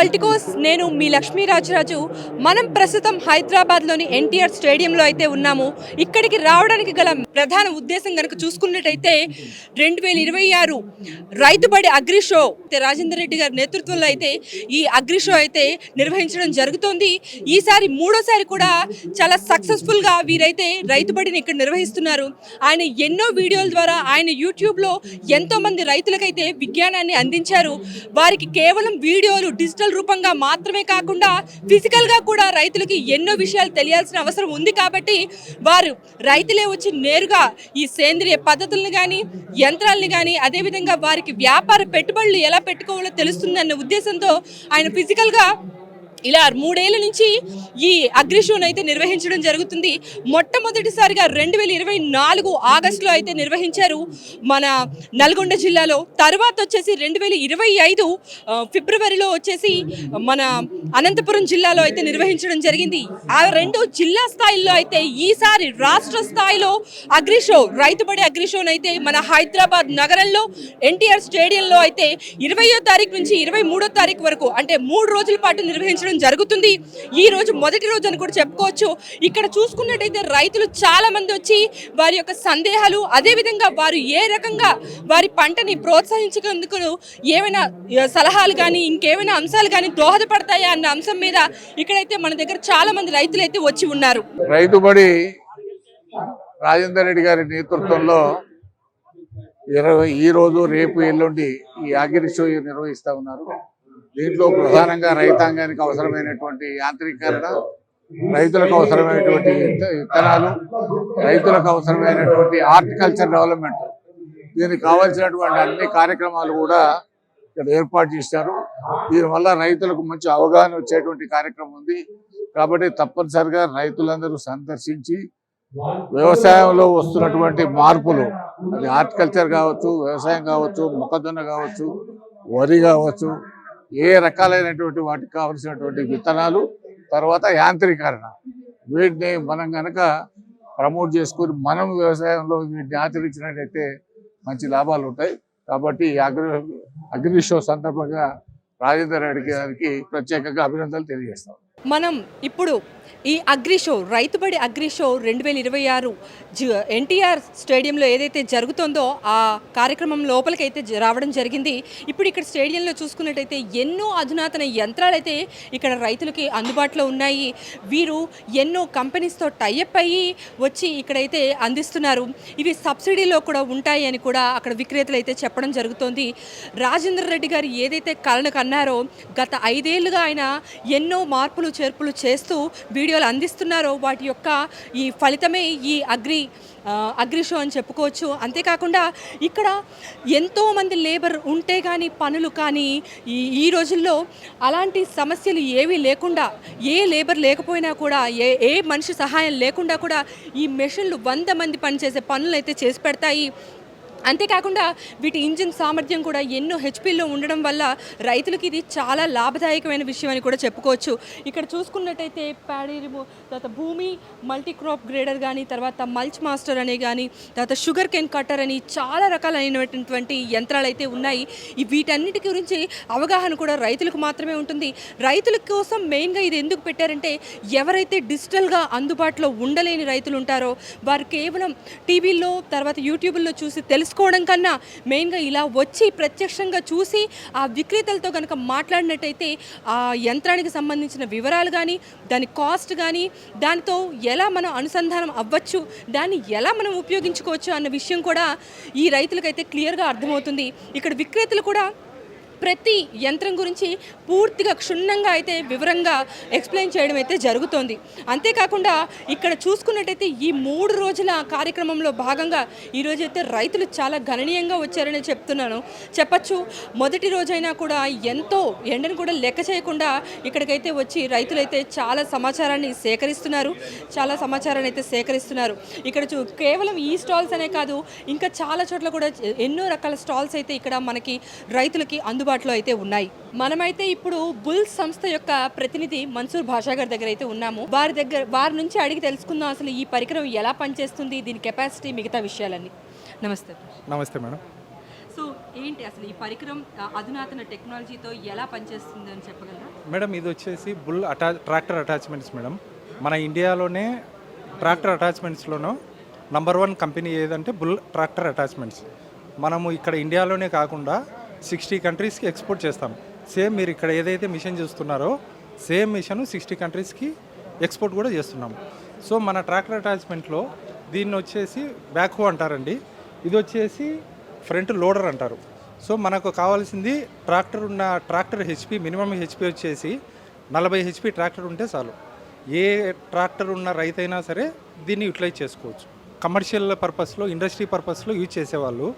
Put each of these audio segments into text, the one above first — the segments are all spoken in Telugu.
పొలిటికోస్ నేను మీ లక్ష్మీ రాజరాజు. మనం ప్రస్తుతం హైదరాబాద్లోని ఎన్టీఆర్ స్టేడియంలో అయితే ఉన్నాము. ఇక్కడికి రావడానికి గల ప్రధాన ఉద్దేశం కనుక చూసుకున్నట్టయితే రెండు వేల ఇరవై ఆరు రైతుబడి అగ్రి షో రాజేందర్ రెడ్డి గారి నేతృత్వంలో అయితే ఈ అగ్రి షో అయితే నిర్వహించడం జరుగుతోంది. ఈసారి మూడోసారి కూడా చాలా సక్సెస్ఫుల్గా వీరైతే రైతుబడిని ఇక్కడ నిర్వహిస్తున్నారు. ఆయన ఎన్నో వీడియోల ద్వారా ఆయన యూట్యూబ్లో ఎంతోమంది రైతులకైతే విజ్ఞానాన్ని అందించారు. వారికి కేవలం వీడియోలు డిజిటల్ రూపంగా మాత్రమే కాకుండా ఫిజికల్గా కూడా రైతులకి ఎన్నో విషయాలు తెలియాల్సిన అవసరం ఉంది కాబట్టి వారు రైతులే వచ్చి నేరుగా ఈ సేంద్రియ పద్ధతులను కానీ యంత్రాలను కానీ అదేవిధంగా వారికి వ్యాపార పెట్టుబడులు ఎలా పెట్టుకోవాలో తెలుస్తుందన్న ఉద్దేశంతో ఆయన ఫిజికల్గా ఇలా మూడేళ్ళ నుంచి ఈ అగ్రి షోను అయితే నిర్వహించడం జరుగుతుంది. మొట్టమొదటిసారిగా రెండు వేల ఇరవై నాలుగు ఆగస్టులో అయితే నిర్వహించారు మన నల్గొండ జిల్లాలో. తర్వాత వచ్చేసి రెండు వేల ఇరవై ఐదు ఫిబ్రవరిలో వచ్చేసి మన అనంతపురం జిల్లాలో అయితే నిర్వహించడం జరిగింది. ఆ రెండు జిల్లా స్థాయిలో అయితే ఈసారి రాష్ట్ర స్థాయిలో అగ్రి షో రైతుబడి అగ్రి షోను అయితే మన హైదరాబాద్ నగరంలో ఎన్టీఆర్ స్టేడియంలో అయితే ఇరవయో తారీఖు నుంచి ఇరవై మూడో తారీఖు వరకు అంటే మూడు రోజుల పాటు నిర్వహించడం జరుగుతుంది. ఈ రోజు మొదటి రోజు అని కూడా చెప్పుకోవచ్చు. ఇక్కడ చూసుకున్నట్టయితే రైతులు చాలా మంది వచ్చి వారి యొక్క సందేహాలు అదేవిధంగా వారు ఏ రకంగా వారి పంటని ప్రోత్సహించేందుకు ఏమైనా సలహాలు కానీ ఇంకేమైనా అంశాలు కానీ దోహదపడతాయా అన్న అంశం మీద ఇక్కడైతే మన దగ్గర చాలా మంది రైతులు అయితే వచ్చి ఉన్నారు. రైతుబడి రాజేందర్ రెడ్డి గారి నేతృత్వంలో ఇరవై ఈ రోజు రేపు ఎల్లుండి ఈ అగ్రి షో నిర్వహిస్తా ఉన్నారు. దీంట్లో ప్రధానంగా రైతాంగానికి అవసరమైనటువంటి యాంత్రీకరణ రైతులకు అవసరమైనటువంటి విత్తనాలు రైతులకు అవసరమైనటువంటి హార్టికల్చర్ డెవలప్మెంట్. దీనికి కావాల్సినటువంటి అన్ని కార్యక్రమాలు కూడా ఇక్కడ ఏర్పాటు చేశారు. దీనివల్ల రైతులకు మంచి అవగాహన వచ్చేటువంటి కార్యక్రమం ఉంది. కాబట్టి తప్పనిసరిగా రైతులందరూ సందర్శించి వ్యవసాయంలో వస్తున్నటువంటి మార్పులు అది హార్టికల్చర్ కావచ్చు వ్యవసాయం కావచ్చు మొక్కజొన్న కావచ్చు వరి కావచ్చు ఏ రకాలైనటువంటి వాటికి కావలసినటువంటి విత్తనాలు తర్వాత యాంత్రీకరణ. వీటిని మనం కనుక ప్రమోట్ చేసుకుని మనం వ్యవసాయంలో వీటిని ఆచరించినట్టయితే మంచి లాభాలు ఉంటాయి. కాబట్టి అగ్రి అగ్రి షో సందర్భంగా రాజేందర్ రెడ్డి గారికి ప్రత్యేకంగా అభినందనలు తెలియజేస్తాం. మనం ఇప్పుడు ఈ agri show Rythubadi agri show రెండు వేల ఇరవై ఆరు ఎన్టీఆర్ స్టేడియంలో ఏదైతే జరుగుతుందో ఆ కార్యక్రమం లోపలికైతే రావడం జరిగింది. ఇప్పుడు ఇక్కడ స్టేడియంలో చూసుకున్నట్టయితే ఎన్నో అధునాతన యంత్రాలు అయితే ఇక్కడ రైతులకి అందుబాటులో ఉన్నాయి. వీరు ఎన్నో కంపెనీస్తో టైఅప్ అయ్యి వచ్చి ఇక్కడైతే అందిస్తున్నారు. ఇవి సబ్సిడీలో కూడా ఉంటాయి అని కూడా అక్కడ విక్రేతలు అయితే చెప్పడం జరుగుతోంది. రాజేంద్ర రెడ్డి గారు ఏదైతే కలను కన్నారో గత ఐదేళ్ళుగా ఆయన ఎన్నో మార్పులు చేర్పులు చేస్తూ వీడియోలు అందిస్తున్నారో వాటి యొక్క ఈ ఫలితమే ఈ అగ్రి అగ్రి షో అని చెప్పుకోవచ్చు. అంతేకాకుండా ఇక్కడ ఎంతోమంది లేబర్ ఉంటే కానీ పనులు కానీ ఈ ఈ రోజుల్లో అలాంటి సమస్యలు ఏవీ లేకుండా ఏ లేబర్ లేకపోయినా కూడా ఏ ఏ మనిషి సహాయం లేకుండా కూడా ఈ మెషిన్లు వంద మంది పనిచేసే పనులు అయితే చేసి పెడతాయి. అంతేకాకుండా వీటి ఇంజిన్ సామర్థ్యం కూడా ఎన్నో హెచ్పీల్లో ఉండడం వల్ల రైతులకి ఇది చాలా లాభదాయకమైన విషయం అని కూడా చెప్పుకోవచ్చు. ఇక్కడ చూసుకున్నట్టయితే ప్యాడీ రిమూ తర్వాత భూమి మల్టీ క్రాప్ గ్రేడర్ కానీ తర్వాత మల్చ్ మాస్టర్ అనే కానీ తర్వాత షుగర్ కెన్ కట్టర్ అని చాలా రకాలైనటువంటి యంత్రాలు అయితే ఉన్నాయి. ఈ వీటన్నిటి గురించి అవగాహన కూడా రైతులకు మాత్రమే ఉంటుంది. రైతుల కోసం మెయిన్గా ఇది ఎందుకు పెట్టారంటే ఎవరైతే డిజిటల్గా అందుబాటులో ఉండలేని రైతులు ఉంటారో వారు కేవలం టీవీల్లో తర్వాత యూట్యూబ్లో చూసి తెలుసు చేసుకోవడం కన్నా మెయిన్గా ఇలా వచ్చి ప్రత్యక్షంగా చూసి ఆ విక్రేతలతో కనుక మాట్లాడినట్టయితే ఆ యంత్రానికి సంబంధించిన వివరాలు కానీ దాని కాస్ట్ కానీ దానితో ఎలా మనం అనుసంధానం అవ్వచ్చు దాన్ని ఎలా మనం ఉపయోగించుకోవచ్చు అన్న విషయం కూడా ఈ రైతులకైతే క్లియర్గా అర్థమవుతుంది. ఇక్కడ విక్రేతలు కూడా ప్రతి యంత్రం గురించి పూర్తిగా క్షుణ్ణంగా అయితే వివరంగా ఎక్స్ప్లెయిన్ చేయడం అయితే జరుగుతోంది. అంతేకాకుండా ఇక్కడ చూసుకున్నట్టయితే ఈ మూడు రోజుల కార్యక్రమంలో భాగంగా ఈరోజు అయితే రైతులు చాలా గణనీయంగా వచ్చారని చెప్తున్నాను. చెప్పచ్చు మొదటి రోజైనా కూడా ఎంతో ఎండను కూడా లెక్క చేయకుండా ఇక్కడికైతే వచ్చి రైతులైతే చాలా సమాచారాన్ని సేకరిస్తున్నారు. చాలా సమాచారాన్ని అయితే సేకరిస్తున్నారు. ఇక్కడ చూ కేవలం ఈ స్టాల్స్ అనే కాదు ఇంకా చాలా చోట్ల కూడా ఎన్నో రకాల స్టాల్స్ అయితే ఇక్కడ మనకి రైతులకి అందుబాటులో అయితే ఉన్నాయి. మనమైతే ఇప్పుడు బుల్ సంస్థ యొక్క ప్రతినిధి మన్సూర్ భాషా గారి దగ్గర అయితే ఉన్నాము. వారి దగ్గర వారి నుంచి అడిగి తెలుసుకుందాం అసలు ఈ పరికరం ఎలా పనిచేస్తుంది దీని కెపాసిటీ మిగతా విషయాలన్నీ. నమస్తే. నమస్తే మేడం. సో ఏంటి అసలు ఈ పరికరం అధునాతన టెక్నాలజీతో ఎలా పనిచేస్తుంది అని చెప్పగలరా? మేడం ఇది వచ్చేసి బుల్ అటా ట్రాక్టర్ అటాచ్మెంట్స్ మేడం. మన ఇండియాలోనే ట్రాక్టర్ అటాచ్మెంట్స్లోనూ నంబర్ వన్ కంపెనీ ఏదంటే బుల్ ట్రాక్టర్ అటాచ్మెంట్స్. మనము ఇక్కడ ఇండియాలోనే కాకుండా సిక్స్టీ కంట్రీస్కి ఎక్స్పోర్ట్ చేస్తాం. సేమ్ మీరు ఇక్కడ ఏదైతే మిషన్ చూస్తున్నారో సేమ్ మిషన్ సిక్స్టీ కంట్రీస్కి ఎక్స్పోర్ట్ కూడా చేస్తున్నాం. సో మన ట్రాక్టర్ అటాచ్మెంట్లో దీన్ని వచ్చేసి బ్యాక్హో అంటారండి. ఇది వచ్చేసి ఫ్రంట్ లోడర్ అంటారు. సో మనకు కావాల్సింది ట్రాక్టర్ ఉన్న ట్రాక్టర్ హెచ్పి మినిమం హెచ్పి వచ్చేసి నలభై హెచ్పి ట్రాక్టర్ ఉంటే చాలు. ఏ ట్రాక్టర్ ఉన్న రైతైనా సరే దీన్ని యూటిలైజ్ చేసుకోవచ్చు. కమర్షియల్ పర్పస్లో ఇండస్ట్రీ పర్పస్లో యూజ్ చేసేవాళ్ళు.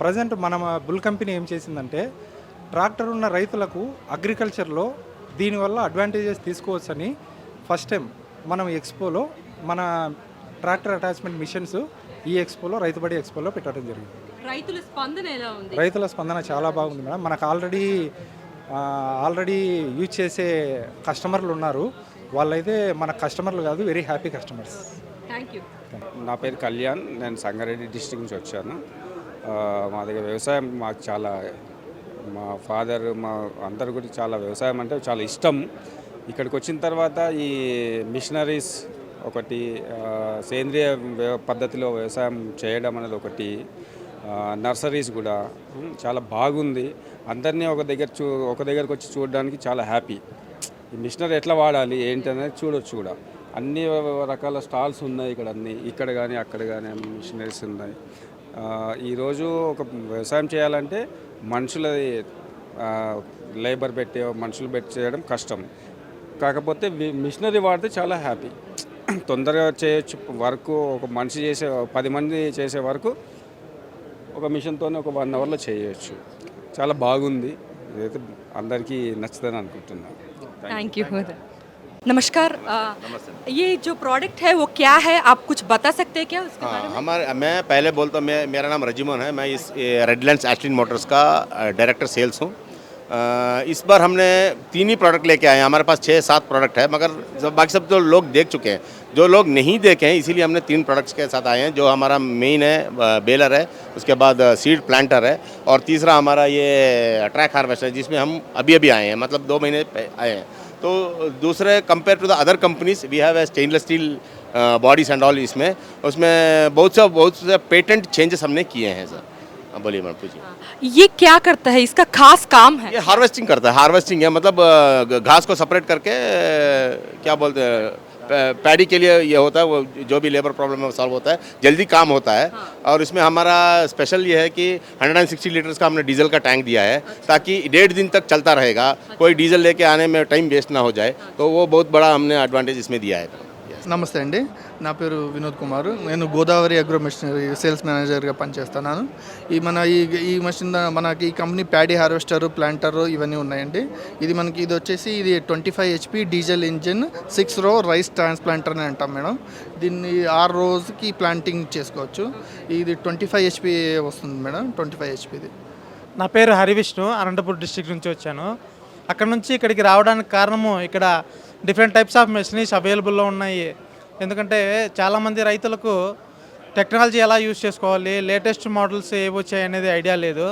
ప్రజెంట్ మన బుల్ కంపెనీ ఏం చేసిందంటే ట్రాక్టర్ ఉన్న రైతులకు అగ్రికల్చర్లో దీనివల్ల అడ్వాంటేజెస్ తీసుకోవచ్చని ఫస్ట్ టైం మనం ఎక్స్పోలో మన ట్రాక్టర్ అటాచ్మెంట్ మిషన్స్ ఈ ఎక్స్పోలో రైతుబడి ఎక్స్పోలో పెట్టడం జరిగింది. రైతుల స్పందన ఎలా ఉంది? రైతుల స్పందన చాలా బాగుంది మేడం. మనకు ఆల్రెడీ ఆల్రెడీ యూజ్ చేసే కస్టమర్లు ఉన్నారు. వాళ్ళైతే మన కస్టమర్లు కాదు very happy customers. Thank you నా పేరు కళ్యాణ్. నేను సంగారెడ్డి డిస్టిక్ నుంచి వచ్చాను. మా దగ్గర వ్యవసాయం మాకు చాలా మా ఫాదర్ మా అందరు కూడా చాలా వ్యవసాయం అంటే చాలా ఇష్టం. ఇక్కడికి వచ్చిన తర్వాత ఈ మిషనరీస్ ఒకటి సేంద్రియ పద్ధతిలో వ్యవసాయం చేయడం అనేది ఒకటి నర్సరీస్ కూడా చాలా బాగుంది. అందరినీ ఒక దగ్గర చూ ఒక దగ్గరకు వచ్చి చూడడానికి చాలా హ్యాపీ ఈ మిషనరీ ఎట్లా వాడాలి ఏంటి అనేది చూడొచ్చు కూడా. అన్ని రకాల స్టాల్స్ ఉన్నాయి ఇక్కడ అన్ని. ఇక్కడ కానీ అక్కడ కానీ మిషనరీస్ ఉన్నాయి. ఈరోజు ఒక వ్యవసాయం చేయాలంటే మనుషులది లేబర్ పెట్టి మనుషులు పెట్టి చేయడం కష్టం కాకపోతే వి- మిషనరీ వాడితే చాలా హ్యాపీ తొందరగా చేయొచ్చు వర్క్ ఒక మనిషి చేసే పది మంది చేసే వరకు ఒక మిషన్తోనే ఒక వన్ అవర్లో చేయొచ్చు చాలా బాగుంది ఇదైతే అందరికీ నచ్చుదని అనుకుంటున్నాను थैंक यू नमस्कार आ, ये जो प्रोडक्ट है वो क्या है आप कुछ बता सकते हैं क्या उसके बारे हाँ हमारे मैं पहले बोलता हूँ मैं मेरा नाम रजीमन है मैं इस रेडलैंड्स एस्टिन मोटर्स का डायरेक्टर सेल्स हूँ। इस बार हमने तीन ही प्रोडक्ट लेके आए हैं हमारे पास छः सात प्रोडक्ट है मगर जब बाकी सब तो लोग देख चुके हैं। जो लोग नहीं देखे हैं इसीलिए हमने तीन प्रोडक्ट्स के साथ आए हैं जो हमारा मेन है बेलर है उसके बाद सीड प्लांटर है और तीसरा हमारा ये ट्रैक हार्वेस्टर है जिसमें हम अभी अभी आए हैं मतलब दो महीने आए हैं। तो दूसरे compare to the other companies we have a stainless steel bodies and all इसमें। उसमें बहुत सा बहुत से पेटेंट चेंजेस हमने किए हैं सर हाँ, बोलिए मैम पूछिए। ये क्या करता है? इसका खास काम है। ये हार्वेस्टिंग करता है हार्वेस्टिंग है मतलब घास को सेपरेट करके क्या बोलते हैं पैडी के लिए ये होता है वो जो भी लेबर प्रॉब्लम है वो सॉल्व होता है जल्दी काम होता है हाँ। और इसमें हमारा स्पेशल ये है कि 160 लीटर्स का हमने डीजल का टैंक दिया है अच्छा। ताकि डेढ़ दिन तक चलता रहेगा अच्छा। कोई डीजल लेके आने में टाइम वेस्ट ना हो जाए तो वो बहुत बड़ा हमने एडवांटेज इसमें दिया है నమస్తే అండి. నా పేరు వినోద్ కుమార్. నేను గోదావరి అగ్రో మిషనరీ సేల్స్ మేనేజర్గా పనిచేస్తున్నాను. ఈ మన ఈ ఈ మెషిన్ మనకి ఈ కంపెనీ ప్యాడీ హార్వెస్టర్ ప్లాంటర్ ఇవన్నీ ఉన్నాయండి. ఇది మనకి ఇది వచ్చేసి ఇది twenty five HP diesel engine six row rice transplanter అని అంటాం మేడం. దీన్ని ఆరు రోజుకి ప్లాంటింగ్ చేసుకోవచ్చు. ఇది ట్వంటీ ఫైవ్ హెచ్పి వస్తుంది మేడం ట్వంటీ ఫైవ్ హెచ్పిది. నా పేరు హరివిష్ణు అనంతపూర్ డిస్ట్రిక్ట్ నుంచి వచ్చాను. అక్కడ నుంచి ఇక్కడికి రావడానికి కారణము ఇక్కడ డిఫరెంట్ టైప్స్ ఆఫ్ మెషినరీస్ అవైలబుల్లో ఉన్నాయి. ఎందుకంటే చాలామంది రైతులకు టెక్నాలజీ ఎలా యూజ్ చేసుకోవాలి లేటెస్ట్ మోడల్స్ ఏవి వచ్చాయి అనేది ఐడియా లేదు.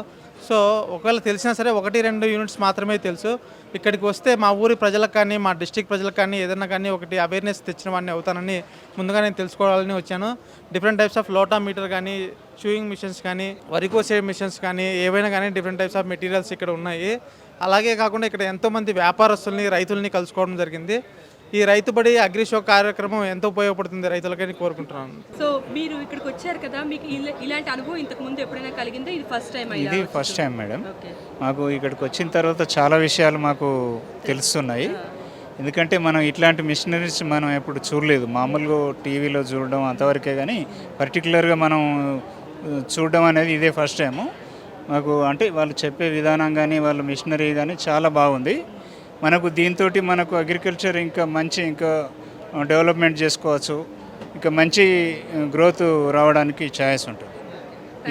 సో ఒకవేళ తెలిసినా సరే ఒకటి రెండు యూనిట్స్ మాత్రమే తెలుసు. ఇక్కడికి వస్తే మా ఊరి ప్రజలకు కానీ మా డిస్టిక్ ప్రజలకు కానీ ఏదైనా కానీ ఒకటి అవేర్నెస్ తెచ్చిన వాడిని అవుతానని ముందుగా నేను తెలుసుకోవాలని వచ్చాను. డిఫరెంట్ టైప్స్ ఆఫ్ లోటా మీటర్ కానీ షూయింగ్ మిషన్స్ కానీ వరికోసే మిషన్స్ కానీ ఏవైనా కానీ డిఫరెంట్ టైప్స్ ఆఫ్ మెటీరియల్స్ ఇక్కడ ఉన్నాయి. అలాగే కాకుండా ఇక్కడ ఎంతోమంది వ్యాపారస్తుల్ని రైతుల్ని కలుసుకోవడం జరిగింది. ఈ రైతుబడి అగ్రి షో కార్యక్రమం ఎంతో ఉపయోగపడుతుంది రైతులకని కోరుకుంటున్నాను. సో మీరు ఇక్కడికి వచ్చారు కదా మీకు ఇలా- ఇలాంటి అనుభవం ఇంతకు ముందు ఎప్పుడైనా కలిగిందా? ఇది ఫస్ట్ టైం ఇది ఫస్ట్ టైం మేడం మాకు ఇక్కడికి వచ్చిన తర్వాత చాలా విషయాలు మాకు తెలుస్తున్నాయి. ఎందుకంటే మనం ఇట్లాంటి మిషనరీస్ మనం ఎప్పుడు చూడలేదు. మామూలుగా టీవీలో చూడడం అంతవరకే కానీ పర్టికులర్గా మనం చూడడం అనేది ఇదే ఫస్ట్ టైము మాకు అంటే వాళ్ళు చెప్పే విధానం కానీ వాళ్ళ మిషనరీ కానీ చాలా బాగుంది. మనకు దీంతో మనకు అగ్రికల్చర్ ఇంకా మంచి ఇంకా డెవలప్మెంట్ చేసుకోవచ్చు. ఇంకా మంచి గ్రోత్ రావడానికి ఛాయస్ ఉంటుంది.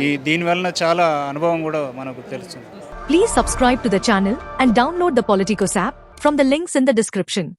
ఈ దీనివలన చాలా అనుభవం కూడా మనకు తెలుస్తుంది. Please subscribe to the channel and download the Politicos app from the links in the description